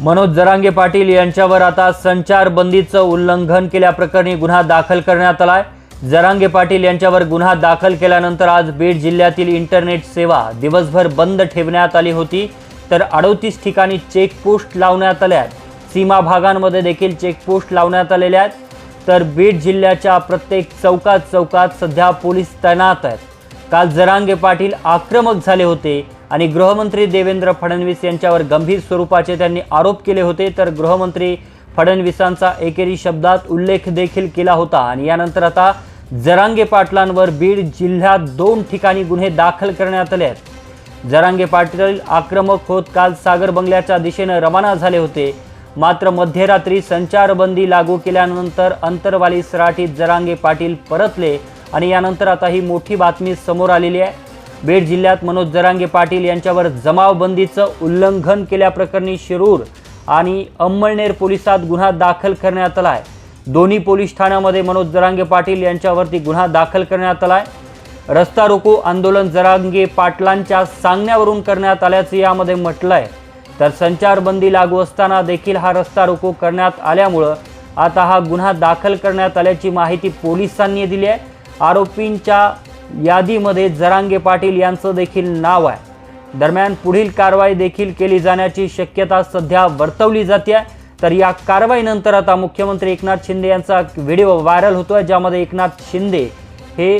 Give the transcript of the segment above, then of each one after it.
मनोज जरांगे पाटील यांच्यावर आता संचारबंदीचं उल्लंघन केल्याप्रकरणी गुन्हा दाखल करण्यात आलाय. जरांगे पाटील यांच्यावर गुन्हा दाखल केल्यानंतर आज बीड जिल्ह्यातील इंटरनेट सेवा दिवसभर बंद ठेवण्यात आली होती. तर अडोतीस ठिकाणी चेकपोस्ट लावण्यात आल्या आहेत. सीमा भागांमध्ये देखील चेकपोस्ट लावण्यात आलेल्या आहेत. तर बीड जिल्ह्याच्या प्रत्येक चौकात चौकात सध्या पोलीस तैनात आहेत. काल जरांगे पाटील आक्रमक झाले होते. आणि गृहमंत्री देवेंद्र फडणवीस यांच्यावर गंभीर स्वरूपाचे त्यांनी आरोप केले होते तर गृहमंत्री फडणवीसांचा एकेरी शब्दात उल्लेख देखील केला होता. आणि यानंतर आता जरांगे पाटलांवर बीड जिल्ह्यात दोन ठिकाणी गुन्हे दाखल करण्यात आले आहेत. जरांगे पाटील आक्रमक होत काल सागर बंगल्याच्या दिशेनं रवाना झाले होते. मात्र मध्यरात्री संचारबंदी लागू केल्यानंतर अंतरवाली सराटीत जरांगे पाटील परतले. आणि यानंतर आता ही मोठी बातमी समोर आलेली आहे. बीड जिल्ह्यात मनोज जरांगे पाटील यांच्यावर जमावबंदीचं उल्लंघन केल्याप्रकरणी शिरूर आणि अंमळनेर पोलिसात गुन्हा दाखल करण्यात आला आहे दोन्ही पोलीस ठाण्यामध्ये मनोज जरांगे पाटील यांच्यावरती गुन्हा दाखल करण्यात आला आहे रस्ता रोको आंदोलन जरांगे पाटलांच्या सांगण्यावरून करण्यात आल्याचं यामध्ये म्हटलं आहे तर संचारबंदी लागू असताना देखील हा रस्ता रोको करण्यात आल्यामुळं आता हा गुन्हा दाखल करण्यात आल्याची माहिती पोलिसांनी दिली आहे. आरोपींच्या यादीमध्ये जरांगे पाटील यांचं देखील नाव आहे. दरम्यान पुढील कारवाई देखील केली जाण्याची शक्यता सध्या वर्तवली जाते तर या कारवाईनंतर आता मुख्यमंत्री एकनाथ शिंदे यांचा व्हिडिओ व्हायरल होतो आहे ज्यामध्ये एकनाथ शिंदे हे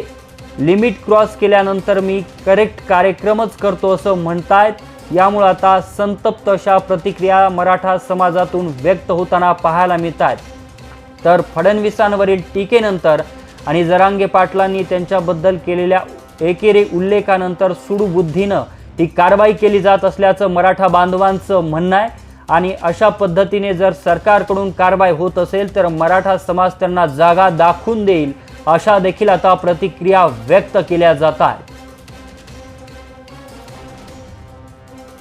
लिमिट क्रॉस केल्यानंतर मी करेक्ट कार्यक्रमच करतो असं म्हणतायत. यामुळं आता संतप्त अशा प्रतिक्रिया मराठा समाजातून व्यक्त होताना पाहायला मिळत आहेत तर फडणवीसांवरील टीकेनंतर आणि जरांगे पाटलांनी त्यांच्याबद्दल केलेल्या एकेरी उल्लेखानंतर सुडबुद्धीनं ही कारवाई केली जात असल्याचं मराठा बांधवांचं म्हणणं आहे. आणि अशा पद्धतीने जर सरकारकडून कारवाई होत असेल तर मराठा समाज त्यांना जागा दाखवून देईल अशा देखील आता प्रतिक्रिया व्यक्त केल्या जात आहेत.